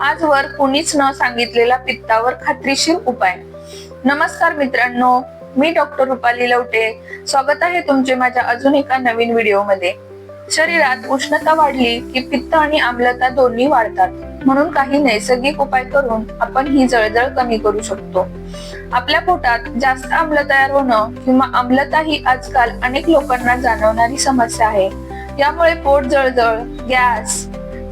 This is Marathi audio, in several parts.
आजवर कुणीच न सांगितलेला पित्तावर खात्रीशीर उपाय. नमस्कार मित्रांनो मी डॉक्टर रुपाली लवटे. स्वागत आहे तुमचे माझ्या अजून एका नवीन व्हिडिओमध्ये. शरीरात उष्णता वाढली की पित्त आणि आम्लता दोन्ही वाढतात. म्हणून काही नैसर्गिक उपाय करून आपण ही जळजळ कमी करू शकतो. आपल्या पोटात जास्त आम्ल तयार होणं किंवा आम्लता ही आजकाल अनेक लोकांना जाणवणारी समस्या आहे. यामुळे पोट जळजळ गॅस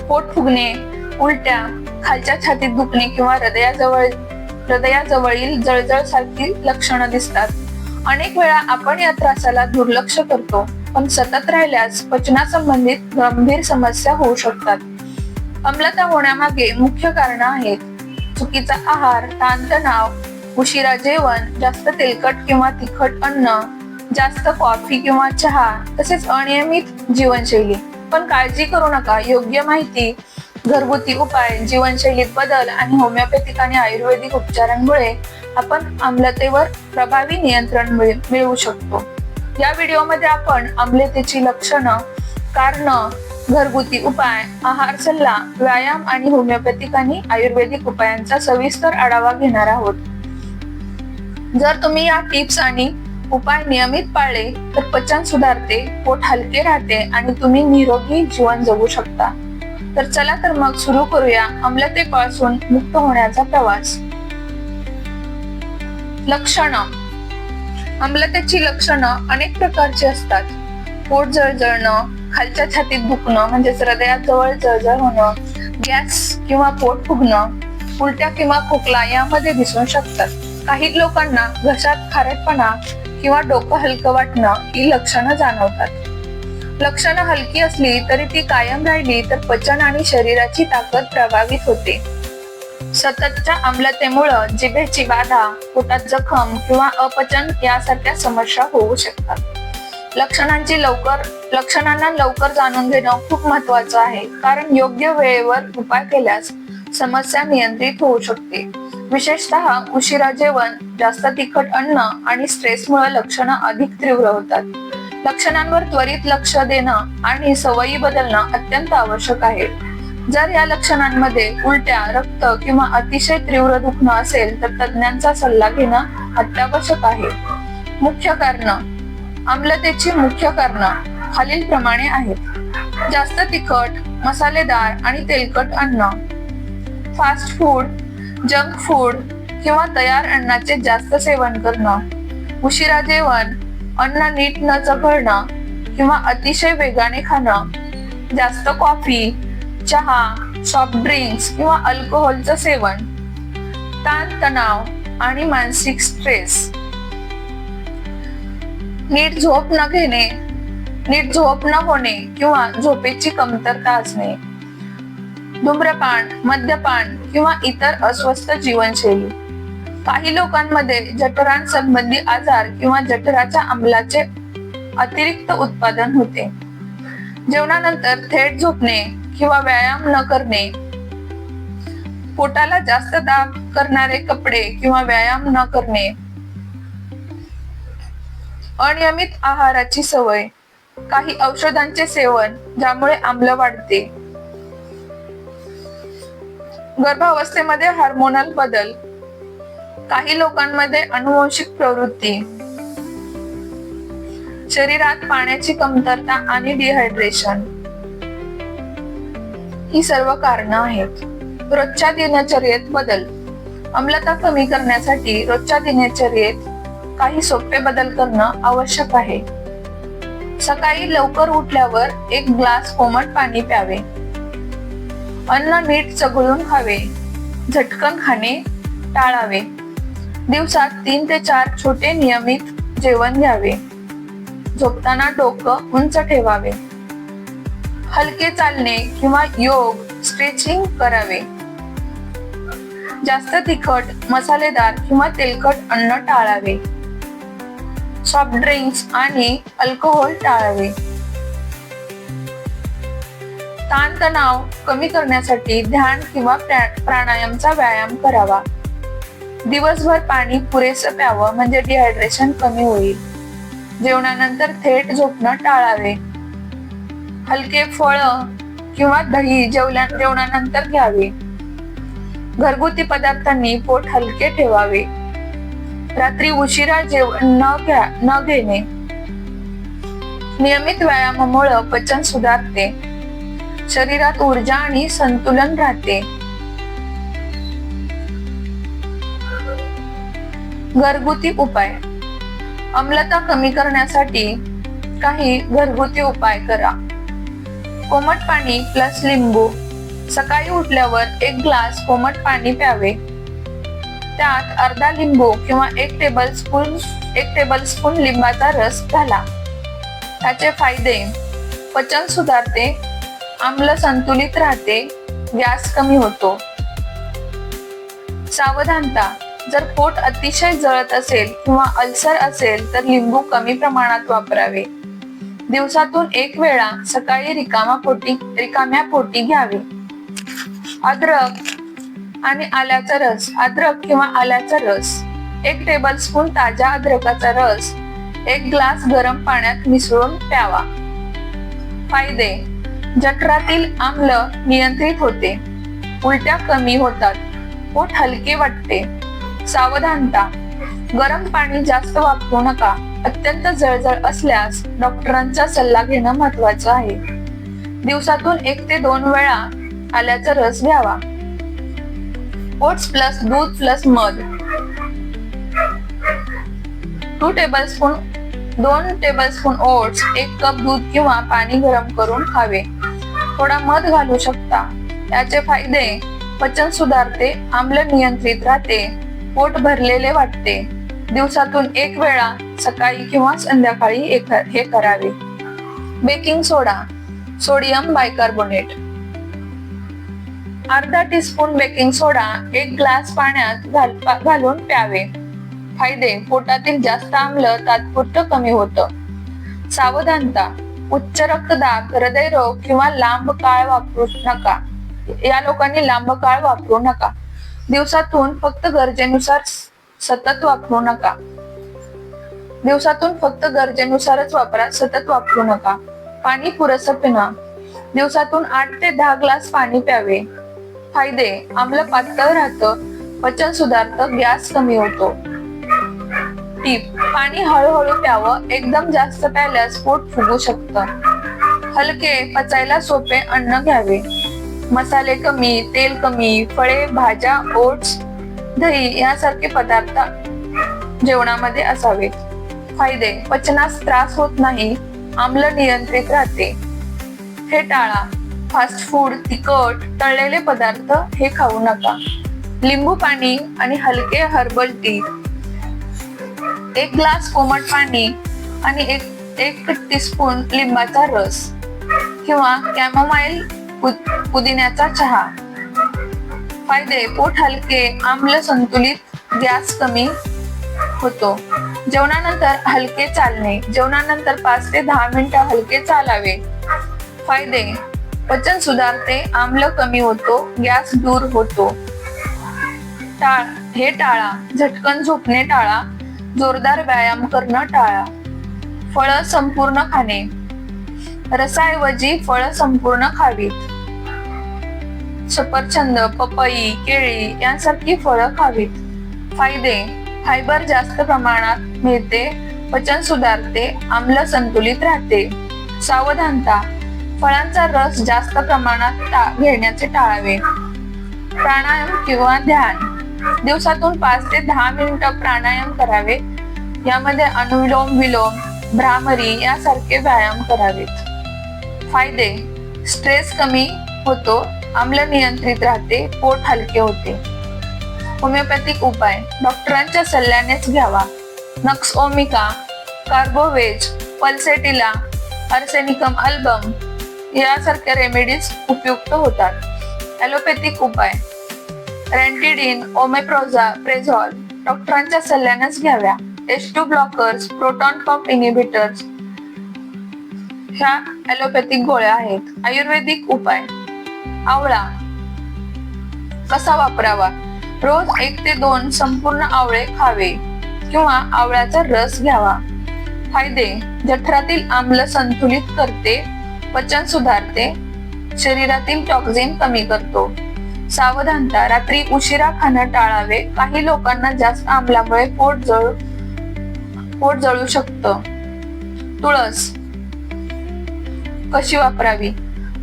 पोट फुगणे उलट्या खालच्या छातीत दुखणे किंवा हृदयाजवळ हृदयाजवळील जळजळ सारखी लक्षणं दिसतात. अनेक वेळा आपण या त्रासाला दुर्लक्ष करतो पण सतत राहिल्यास पचनासंबंधित गंभीर समस्या होऊ शकतात. अम्लता होण्यामागे मुख्य कारण आहेत. चुकीचा आहार ताणतणाव उशिरा जेवण जास्त तेलकट किंवा तिखट अन्न जास्त कॉफी किंवा चहा तसेच अनियमित जीवनशैली. पण काळजी करू नका योग्य माहिती घरगुती उपाय जीवनशैलीत बदल आणि होमिओपॅथिक आणि आयुर्वेदिक उपचारांमुळे आपण आम्लतेवर प्रभावी नियंत्रण मिळवू शकतो. या व्हिडिओमध्ये आपण आम्लतेची लक्षणं कारण घरगुती उपाय आहार सल्ला व्यायाम आणि होमिओपॅथिक आणि आयुर्वेदिक उपायांचा सविस्तर आढावा घेणार आहोत. जर तुम्ही या टिप्स आणि उपाय नियमित पाळले तर पचन सुधारते पोट हलके राहते आणि तुम्ही निरोगी जीवन जगू शकता. तर चला तर मग सुरू करूया अम्लतेपासून मुक्त होण्याचा प्रवास. लक्षणं. अम्लतेची लक्षणं अनेक प्रकारची असतात. पोट जळजळणं खालच्या छातीत दुखणं म्हणजेच हृदयात जवळ जळजळ होणं गॅस किंवा पोट फुगणं उलट्या किंवा खोकला यामध्ये दिसून शकतात. काही लोकांना घशात खारटपणा किंवा डोकं हलकं वाटणं ही लक्षणं जाणवतात. लक्षणं हलकी असली तरी ती कायम राहिली तर पचन आणि शरीराची ताकद प्रभावित होते. सततच्या आम्लतेमुळं जिभेची बाधा पोटात जखम किंवा अपचन यासारख्या समस्या होऊ शकतात. लक्षणांची लवकर लक्षणांना लवकर जाणून घेणं खूप महत्वाचं आहे कारण योग्य वेळेवर उपाय केल्यास समस्या नियंत्रित होऊ शकते. विशेषतः उशिरा जेवण जास्त तिखट अन्न आणि स्ट्रेसमुळे लक्षणं अधिक तीव्र होतात. लक्षणांवर त्वरित लक्ष देणं आणि सवयी बदलणं अत्यंत आवश्यक आहे. जर या लक्षणांमध्ये उलट्या रक्त किंवा अतिशय तीव्र दुखणं असेल तर तज्ञांचा सल्ला घेणं अत्यावश्यक आहे. मुख्य कारण. आम्लतेची मुख्य कारण खालील प्रमाणे आहेत. जास्त तिखट मसालेदार आणि तेलकट अन्न. फास्ट फूड जंक फूड किंवा तयार अन्नाचे जास्त सेवन करणं. उशिरा जेवण अन्न नीट न चघळणं किंवा अतिशय वेगाने खाणं जास्त कॉफी चहा सॉफ्ट ड्रिंक्स किंवा अल्कोहोलचं सेवन ताण तणाव आणि मानसिक स्ट्रेस नीट झोप न घेणे नीट झोप न होणे किंवा झोपेची कमतरता असणे धूम्रपान मद्यपान किंवा इतर अस्वस्थ जीवनशैली. काही लोकांमध्ये जठरांसंबंधी आजार किंवा जठराच्या अंमलाचे अतिरिक्त उत्पादन होते. जेवणानंतर थेट झोपणे किंवा व्यायाम न करणे पोटाला जास्त दाब करणारे कपडे किंवा व्यायाम न करणे अनियमित आहाराची सवय काही औषधांचे सेवन ज्यामुळे आम्ल वाढते. गर्भावस्थेमध्ये हार्मोनल बदल काही लोकांमध्ये अनुवंशिक प्रवृत्ती. शरीरात पाण्याची कमतरता आणि डिहायड्रेशन ही सर्व कारणं आहेत. रोजच्या दिनचर्येत बदल. अम्लता कमी करण्यासाठी रोजच्या दिनचर्येत काही सोपे बदल करणं आवश्यक आहे. सकाळी लवकर उठल्यावर एक ग्लास कोमट पाणी प्यावे. अन्न नीट चघळून खावे. झटकन खाणे टाळावे. दिवसात तीन ते चार छोटे नियमित जेवण घ्यावे. झोपताना डोकं उंच ठेवावे. हलके चालणे किंवा योग स्ट्रेचिंग करावे. जास्त तिखट मसालेदार किंवा तेलकट अन्न टाळावे. सॉफ्ट ड्रिंक्स आणि अल्कोहोल टाळावे. ताणतणाव कमी करण्यासाठी ध्यान किंवा प्राणायामचा व्यायाम करावा. दिवसभर पाणी पुरेसं प्यावं म्हणजे डिहायड्रेशन कमी होईल. जेवणानंतर थेट झोपणं टाळावे. हलके फळ किंवा दही जेवल्या जेवणानंतर घ्यावे. घरगुती पदार्थांनी पोट हलके ठेवावे. रात्री उशिरा जेवण न घ्या न घेणे. नियमित व्यायामामुळे पचन सुधारते. शरीरात ऊर्जा आणि संतुलन राहते. घरगुती उपाय. अम्लता कमी करण्यासाठी काही घरगुती उपाय करा. कोमट पाणी प्लस लिंबू. सकाळी उठल्यावर एक ग्लास कोमट पाणी प्यावे. त्यात अर्धा लिंबू किंवा एक टेबल स्पून एक टेबल स्पून लिंबाचा रस घाला. त्याचे फायदे. पचन सुधारते. आम्ल संतुलित राहते. गॅस कमी होतो. सावधानता. जर पोट अतिशय जळत असेल किंवा अल्सर असेल तर लिंबू कमी प्रमाणात वापरावे. दिवसातून एक वेळा सकाळी रिकामा पोटी रिकाम्या पोटी घ्यावे. अद्रक आणि आल्याचा रस अद्रक किंवा आल्याचा रस एक टेबल स्पून ताज्या अद्रकाचा रस एक ग्लास गरम पाण्यात मिसळून प्यावा. फायदे जठरातील आम्ल नियंत्रित होते. उलट्या कमी होतात. पोट हलके वाटते. सावधानता. गरम पाणी जास्त वापरू नका. अत्यंत जळजळ असल्यास डॉक्टरांचा सल्ला घेणं महत्वाचं आहे. दिवसातून एक ते दोन वेळा आल्याचा रस घ्यावा. ओट्स प्लस दूध प्लस मध. टू टेबलस्पून दोन टेबलस्पून ओट्स एक कप दूध किंवा पाणी गरम करून खावे. थोडा मध घालू शकता. याचे फायदे पचन सुधारते आम्ल नियंत्रित राहते. पोट भरलेले वाटते. दिवसातून एक वेळा सकाळी किंवा संध्याकाळी हे करावे. Baking soda. Sodium bicarbonate. अर्धा टीस्पून बेकिंग सोडा. एक ग्लास पाण्यात घालून प्यावे. फायदे. पोटातील जास्त आम्ल तात्पुरतं कमी होतं. सावधानता. उच्च रक्तदाब हृदयरोग किंवा लांब काळ वापरू नका. या लोकांनी लांब काळ वापरू नका. दिवसातून फक्त गरजेनुसार सतत वापरू नका. दिवसातून फक्त गरजेनुसारच वापरा सतत वापरू नका. पाणी पुरेसं पिणं दिवसातून आठ ते दहा ग्लास पाणी प्यावे. फायदे आम्ल पातळ राहतं पचन सुधारतं गॅस कमी होतो. टीप पाणी हळूहळू प्यावं एकदम जास्त प्यायल्यास पोट फुगू शकतं. हलके पचायला सोपे अन्न घ्यावे. मसाले कमी तेल कमी फळे भाज्या ओट्स दही यासारखे पदार्थ जेवणामध्ये असावे. फायदे पचनास त्रास होत नाही आम्ल नियंत्रित राहते. हे टाळा फास्ट फूड तिखट तळलेले पदार्थ हे खाऊ नका. लिंबू पाणी आणि हलके हर्बल टी एक ग्लास कोमट पाणी आणि एक एक टीस्पून लिंबाचा रस किंवा कॅमोमाइल पुदिन्याचा चहा. फायदे पोट हलके आम्ल संतुलित गॅस कमी होतो. जेवणानंतर हलके चालणे. जेवणानंतर पाच ते दहा मिनिटं हलके चालावे. फायदे पचन सुधारते आम्ल कमी होतो गॅस दूर होतो. टाळ हे टाळा. झटकन झोपणे टाळा. जोरदार व्यायाम करणं टाळा. फळ संपूर्ण खाणे. रसाऐवजी फळ संपूर्ण खावीत. सफरचंद पपई केळी यांसारखी फळं खावीत. फायदे. फायबर जास्त प्रमाणात मिळते पचन सुधारते आम्ल संतुलित राहते. सावधानता. फळांचा रस जास्त प्रमाणात टा- घेण्याचे टाळावे. प्राणायाम किंवा ध्यान. दिवसातून पाच ते दहा मिनिटं प्राणायाम करावे. यामध्ये अनुलोम विलोम भ्रामरी यासारखे व्यायाम करावेत. फायदे. स्ट्रेस कमी होतो आम्ल नियंत्रित राहते पोट हलके होते. होमिओपॅथिक उपाय डॉक्टरांच्या सल्ल्यानेच घ्यावा. Nux vomica carbo veg pulsatilla arsenicum album यासारख्या रेमेडीज उपयुक्त होतात. ॲलोपॅथिक उपाय रॅन्टिडिन ओमेप्रोझा प्रेझॉल डॉक्टरांच्या सल्ल्यानेच घ्याव्या. H two blockers proton pump inhibitors ह्या ॲलोपॅथिक गोळ्या आहेत. आयुर्वेदिक उपाय आवळा कसा वापरावा? रोज एक ते दोन संपूर्ण आवळे खावे किंवा आवळ्याचा रस घ्यावा. फायदे जठरातील आम्ल संतुलित करते पचन सुधारते शरीरातील टॉक्झिन कमी करतो. सावधानता रात्री उशिरा खाणं टाळावे. काही लोकांना जास्त आंबल्यामुळे पोट जळू पोट जळू शकतं. तुळस कशी वापरावी?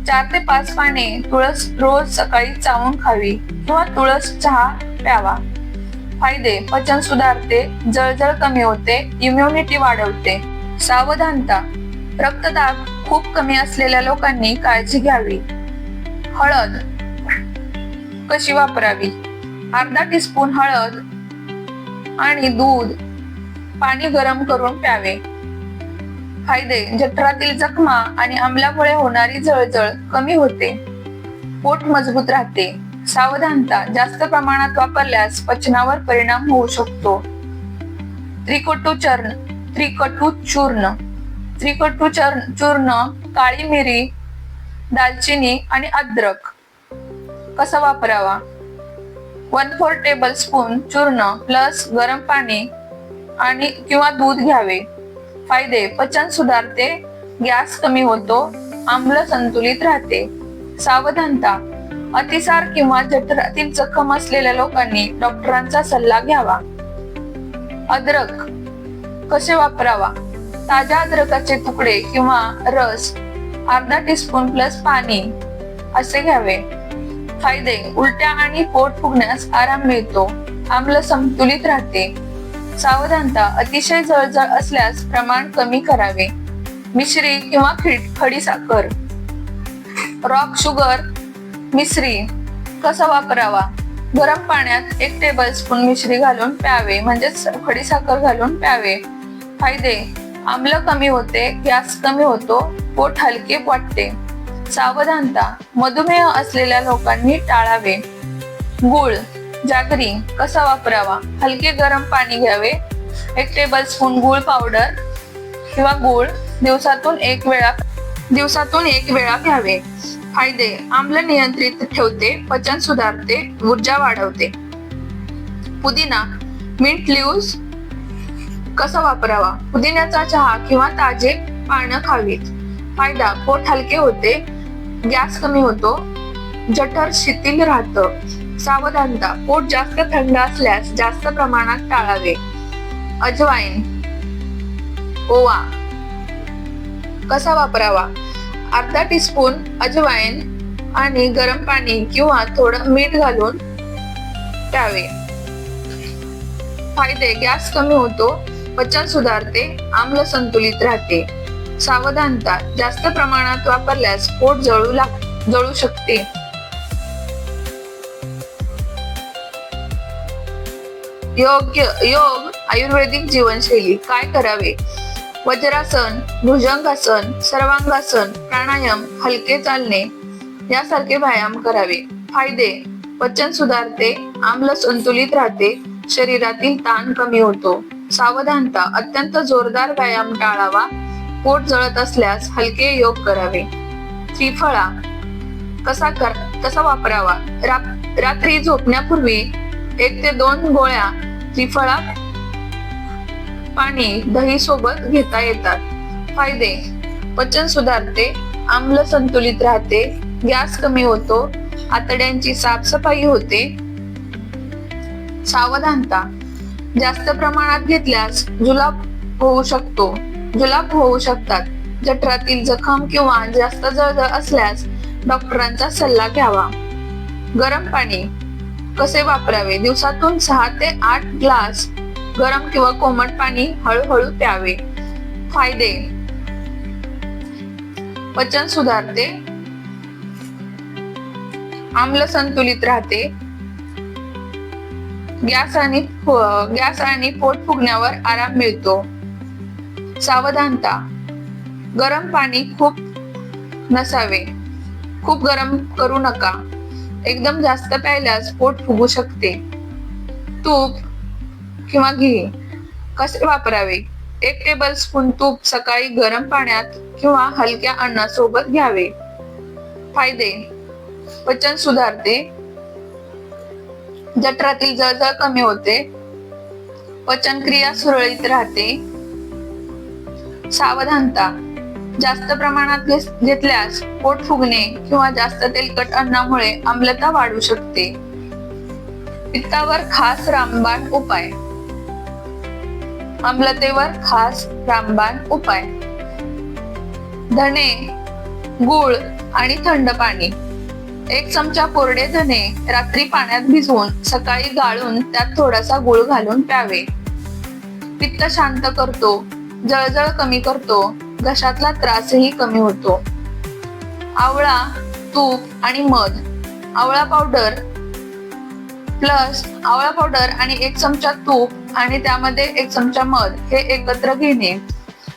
चार ते पाच पाने तुळस रोज सकाळी चावून खावी किंवा तुळस चहा प्यावा. फायदे पचन सुधारते जळजळ कमी होते इम्युनिटी वाढवते. सावधानता. रक्तदाब खूप कमी असलेल्या लोकांनी काळजी घ्यावी. हळद. कशी वापरावी? अर्धा टीस्पून हळद आणि दूध पाणी गरम करून प्यावे. फायदे जठरातील जखमा आणि आमलामुळे होणारी जळजळ कमी होते. पोट मजबूत राहते. सावधानता जास्त प्रमाणात वापरल्यास पचनावर परिणाम होऊ शकतो. त्रिकटू चर्ण त्रिकटू चूर्ण त्रिकटू चर्ण चूर्ण काळी मिरी दालचिनी आणि अद्रक. कसा वापरावा? वन फोर टेबल स्पून चूर्ण प्लस गरम पाणी आणि किंवा दूध घ्यावे. फायदे पचन सुधारते गॅस कमी होतो आम्ल संतुलित राहते. सावधानता अतिसार किंवा जठरातील जखम असलेल्या लोकांनी डॉक्टरांचा सल्ला घ्यावा. अद्रक कसे वापरावा? ताज्या अद्रकाचे तुकडे किंवा रस अर्धा टीस्पून प्लस पाणी असे घ्यावे. फायदे उलट्या आणि पोट फुगण्यास आराम मिळतो आम्ल संतुलित राहते. सावधानता अतिशय जळजळ असल्यास प्रमाण कमी करावे. मिश्री किंवा खडी साखर. रॉक शुगर मिश्री कसा वापरावा? गरम पाण्यात एक टेबल स्पून मिश्री घालून प्यावे म्हणजेच खडी साखर घालून प्यावे. फायदे आम्ल कमी होते गॅस कमी होतो पोट हलके वाटते. सावधानता मधुमेह असलेल्या लोकांनी टाळावे. गुळ जागरी कसा वापरावा? हलके गरम पाणी घ्यावे. एक टेबल स्पून गुळ पावडर किंवा गुळ दिवसातून एक वेळा दिवसातून एक वेळा घ्यावे. फायदे आम्ल नियंत्रित ठेवते पचन सुधारते ऊर्जा वाढवते. पुदिना मिंट लिव्स कसा वापरावा? पुदिन्याचा चहा किंवा ताजे पानं खावीत. फायदा पोट हलके होते गॅस कमी होतो जठर शिथिल राहतं. सावधानता. पोट जास्त थंड असल्यास जास्त प्रमाणात टाळावे. अजवाईन. ओवा. कसा वापरावा? अर्धा टीस्पून अजवाईन आणि गरम पाणी किंवा थोडं मीठ घालून प्यावे फायदे. गॅस कमी होतो पचन सुधारते आम्ल संतुलित राहते. सावधानता. जास्त प्रमाणात वापरल्यास पोट जळू लाग जळू शकते. योग्य योग आयुर्वेदिक जीवनशैली काय करावे? वज्रासन भुजंगासन सर्वांगासन प्राणायाम हलके चालणे यासारखे व्यायाम करावे. फायदे पचन सुधारते आम्ल संतुलित राहते शरीरातील ताण कमी होतो. सावधानता अत्यंत जोरदार व्यायाम टाळावा. पोट जळत असल्यास हलके योग करावे. त्रिफळा कसा कर कसा वापरावा? रा- रात्री झोपण्यापूर्वी एक ते दोन गोळ्या त्रिफळा पाणी दही सोबत घेता येतात. फायदे. पचन सुधारते आम्ल संतुलित राहते गॅस कमी होतो आतड्यांची साफसफाई होते. सावधानता. जास्त प्रमाणात घेतल्यास जुलाब होऊ शकतो. जुलाब होऊ शकतात. जठरातील जखम किंवा जास्त जळजळ असल्यास डॉक्टरांचा सल्ला घ्यावा. गरम पाणी. कसे वापरावे? दिवसातून सहा ते आठ ग्लास गरम किंवा कोमट पाणी हळूहळू प्यावे. फायदे. पचन सुधारते. आम्ल संतुलित राहते. गॅस आणि गॅस आणि पोट फुगण्यावर आराम मिळतो. सावधानता. गरम पाणी खूप नसावे. खूप गरम करू नका. एकदम जास्त प्यायल्यास पोट फुगू शकते. तूप किंवा घी कसे वापरावे? एक टेबल स्पून तूप सकाळी गरम पाण्यात किंवा हलक्या अन्नासोबत घ्यावे. फायदे. पचन सुधारते. जठरातील जळजळ कमी होते. पचनक्रिया सुरळीत राहते. सावधानता. जास्त प्रमाणात घेतल्यास पोट फुगणे किंवा जास्त तेलकट अन्नामुळे आम्लता वाढू शकते. पित्तावर खास रामबाण उपाय. आम्लतेवर खास रामबाण उपाय. धने गुळ आणि थंड पाणी. एक चमचा कोरडे धने रात्री पाण्यात भिजवून सकाळी गाळून त्यात थोडासा गुळ घालून प्यावे. पित्त शांत करतो जळजळ कमी करतो घशातला त्रासही कमी होतो. आवळा तूप आणि मध आवळा पावडर प्लस आवळा पावडर आणि एक चमचा तूप आणि त्यामध्ये एक चमचा मध हे एकत्र घेणे.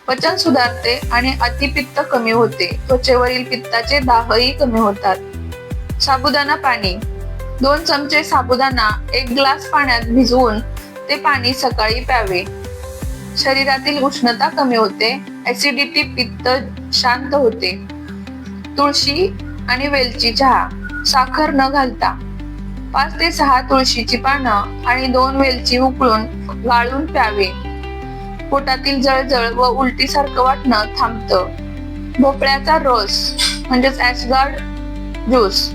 पचन सुधारते आणि अतिपित्त कमी होते. त्वचेवरील पित्ताचे दाहही कमी होतात. साबुदाणा पाणी. दोन चमचे साबुदाणा एक ग्लास पाण्यात भिजवून ते पाणी सकाळी प्यावे. शरीरातील उष्णता कमी होते. ऍसिडिटी पित्त शांत होते. तुळशी आणि वेलची चहा साखर न घालता. पाच ते सहा तुळशीची पानं आणि दोन वेलची उकळून गाळून प्यावे. पोटातील जळजळ व उलटी सारखं वाटणं थांबतं. भोपळ्याचा रस म्हणजेच ऍसगार्ड ज्यूस.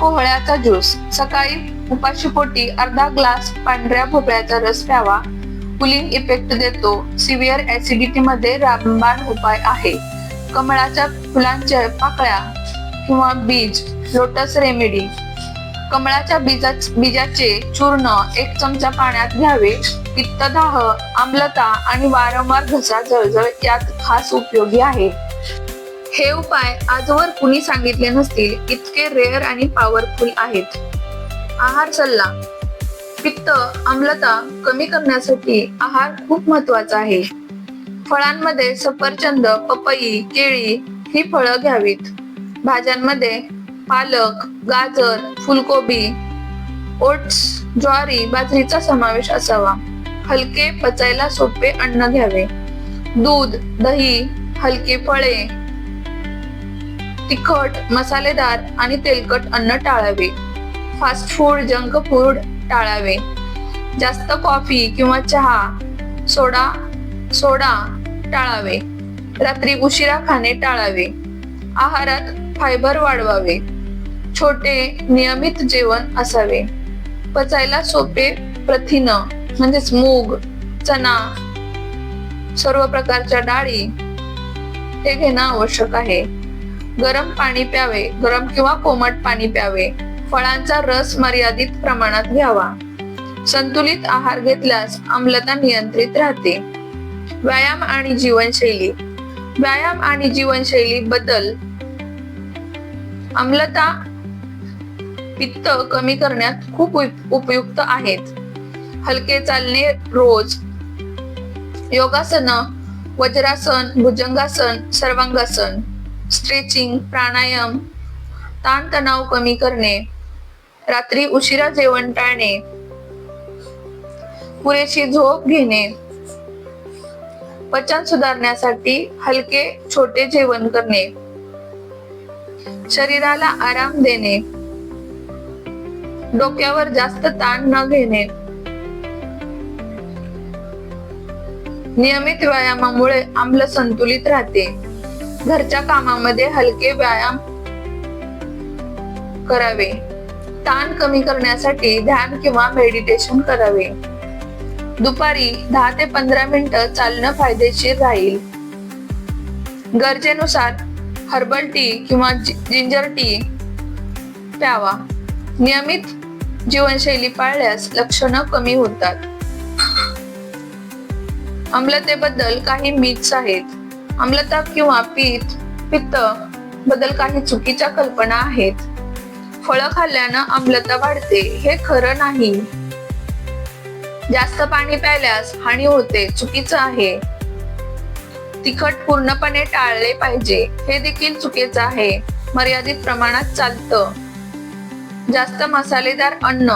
कोहळ्याचा ज्यूस. सकाळी उपाशीपोटी अर्धा ग्लास पांढऱ्या भोपळ्याचा रस प्यावा. कुलिंग इफेक्ट देतो. सिव्हिअर ऍसिडिटी मध्ये रामबाण उपाय आहे. कमळाच्या फुलांच्या पाकळ्या किंवा बीज लोटस रेमेडी कमळाच्या बीजा बीजाचे चूर्ण एक चमचा पाण्यात घ्यावे. पित्तदाह आम्लता आणि वारंवार घसा जळजळ यात खास उपयोगी आहे. हे उपाय आजवर कुणी सांगितले नसतील इतके रेअर आणि पॉवरफुल आहेत. आहार सल्ला. पित्त आम्लता कमी करण्यासाठी आहार खूप महत्त्वाचा आहे. फळांमध्ये सफरचंद पपई केळी ही फळं घ्यावीत. भाज्यांमध्ये पालक गाजर फुलकोबी ओट्स ज्वारी बाजरीचा समावेश असावा. हलके पचायला सोपे अन्न घ्यावे. दूध दही हलके फळे तिखट मसालेदार आणि तेलकट अन्न टाळावे. फास्ट फूड जंक फूड टाळावे. जास्त कॉफी किंवा चहा सोडा सोडा टाळावे. रात्री उशिरा खाणे टाळावे. आहारात फायबर वाढवावे. छोटे नियमित जेवण असावे. पचायला सोपे प्रथिन म्हणजेच मूग चना सर्व प्रकारच्या डाळी हे घेणं आवश्यक आहे. गरम पाणी प्यावे. गरम किंवा कोमट पाणी प्यावे. फळांचा रस मर्यादित प्रमाणात घ्यावा. संतुलित आहार घेतल्यास आम्लता नियंत्रित राहते. व्यायाम आणि जीवनशैली. व्यायाम आणि जीवनशैली बदल आम्लता पित्त कमी करण्यात खूप उप- उपयुक्त आहेत. हलके चालणे रोज. योगासन वज्रासन भुजंगासन सर्वांगासन स्ट्रेचिंग प्राणायाम ताणतणाव कमी करणे रात्री उशिरा जेवण टाळणे. पुरेशी झोप घेणे. पचन सुधारण्यासाठी हलके छोटे जेवण करणे. शरीराला आराम देणे. डोक्यावर जास्त ताण न घेणे. नियमित व्यायामामुळे आम्ल संतुलित राहते. घरच्या कामामध्ये हलके व्यायाम करावे. ताण कमी करण्यासाठी ध्यान किंवा मेडिटेशन करावे. दुपारी दहा ते पंधरा मिनिटं चालणं फायदेशीर राहील. गरजेनुसार हर्बल टी किंवा जिंजर टी प्यावा. नियमित जीवनशैली पाळल्यास लक्षणं कमी होतात. आम्लतेबद्दल काही मिथ्स आहेत. आम्लता किंवा पित्त पित्त बद्दल काही चुकीच्या कल्पना आहेत. फळं खाल्ल्यानं आम्लता वाढते. हे खरं नाही. जास्त पाणी प्यायल्यास हानी होते चुकीचं आहे. तिखट पूर्णपणे टाळले पाहिजे हे देखील चुकीचं आहे. मर्यादित प्रमाणात चालतं. जास्त मसालेदार अन्न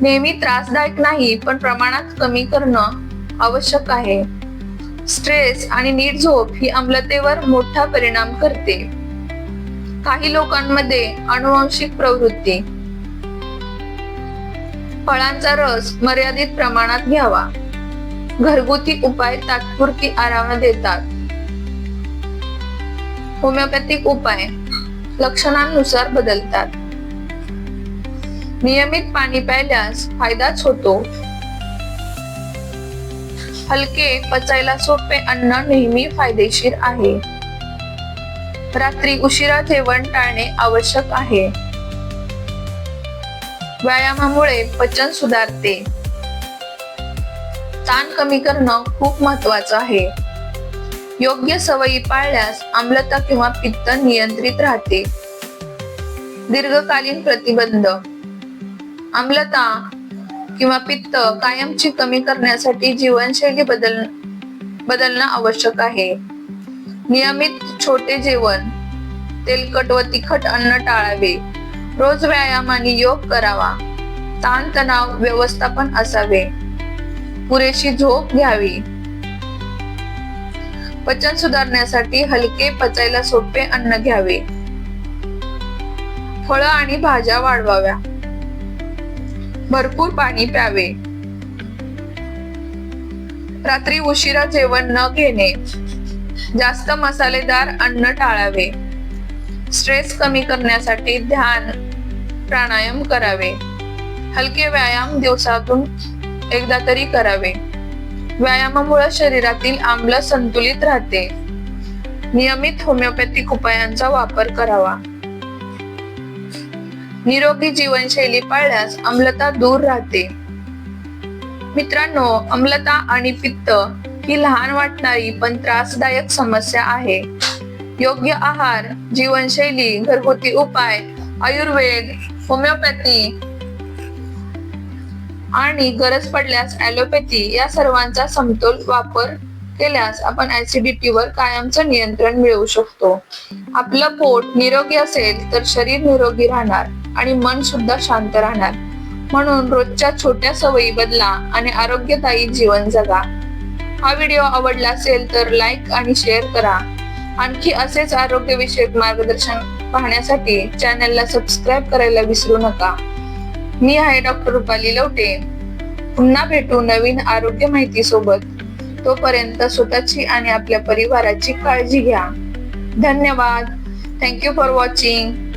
नेहमी त्रासदायक नाही पण प्रमाणात कमी करणं आवश्यक आहे. स्ट्रेस आणि नीट झोप ही आम्लतेवर मोठा परिणाम करते. काही लोकांमध्ये अनुवांशिक प्रवृत्ती. फळांचा रस मर्यादित प्रमाणात घ्यावा. घरगुती उपाय तात्पुरती आराम देतात. होमिओपॅथिक उपाय लक्षणांनुसार बदलतात. नियमित पाणी प्यायल्यास फायदाच होतो. हलके पचायला सोपे अन्न नेहमी फायदेशीर आहे. रात्री उशिरा जेवण टाळणे आवश्यक आहे. व्यायामामुळे पचन सुधारते. ताण कमी करणं खूप महत्वाचं आहे. योग्य सवयी पाळल्यास आम्लता किंवा पित्त नियंत्रित राहते. दीर्घकालीन प्रतिबंध. आम्लता किंवा पित्त कायमची कमी करण्यासाठी जीवनशैली बदल बदलणं आवश्यक आहे. नियमित छोटे जेवण तेलकट व तिखट अन्न टाळावे. रोज व्यायाम आणि योग करावा. ताणतणाव व्यवस्थापन असावे. पुरेशी झोप घ्यावी. पचन सुधारण्यासाठी हलके पचायला सोपे अन्न घ्यावे. फळं आणि भाज्या वाढवाव्या. भरपूर पाणी प्यावे. रात्री उशिरा जेवण न घेणे. जास्त मसालेदार अन्न टाळावे. स्ट्रेस कमी करण्यासाठी ध्यान प्राणायाम करावे. हलके व्यायाम दिवसातून एकदा तरी करावे. व्यायामामुळे शरीरातील आम्ल संतुलित राहते. नियमित होमिओपॅथिक उपायांचा वापर करावा. निरोगी जीवनशैली पाळल्यास अम्लता दूर राहते. मित्रांनो अम्लता आणि पित्त ही लहान वाटणारी पण त्रासदायक समस्या आहे. योग्य आहार जीवनशैली घरगुती उपाय आयुर्वेद होमिओपॅथी आणि गरज पडल्यास ॲलोपॅथी या सर्वांचा समतोल वापर केल्यास आपण ऍसिडिटीवर कायमचं नियंत्रण मिळवू शकतो. आपलं पोट निरोगी असेल तर शरीर निरोगी राहणार आणि मन सुद्धा शांत राहणार. म्हणून रोजच्या छोट्या सवयी बदला आणि आरोग्यदायी जीवन जगा. हा व्हिडिओ आवडला असेल तर लाईक आणि शेअर करा. आणखी असेच आरोग्यविषयक मार्गदर्शन पाहण्यासाठी चॅनलला सबस्क्राईब करायला विसरू नका. मी आहे डॉक्टर रुपाली लवटे. पुन्हा भेटू नवीन आरोग्य माहिती सोबत. तोपर्यंत स्वतःची आणि आपल्या परिवाराची काळजी घ्या. धन्यवाद. Thank you for watching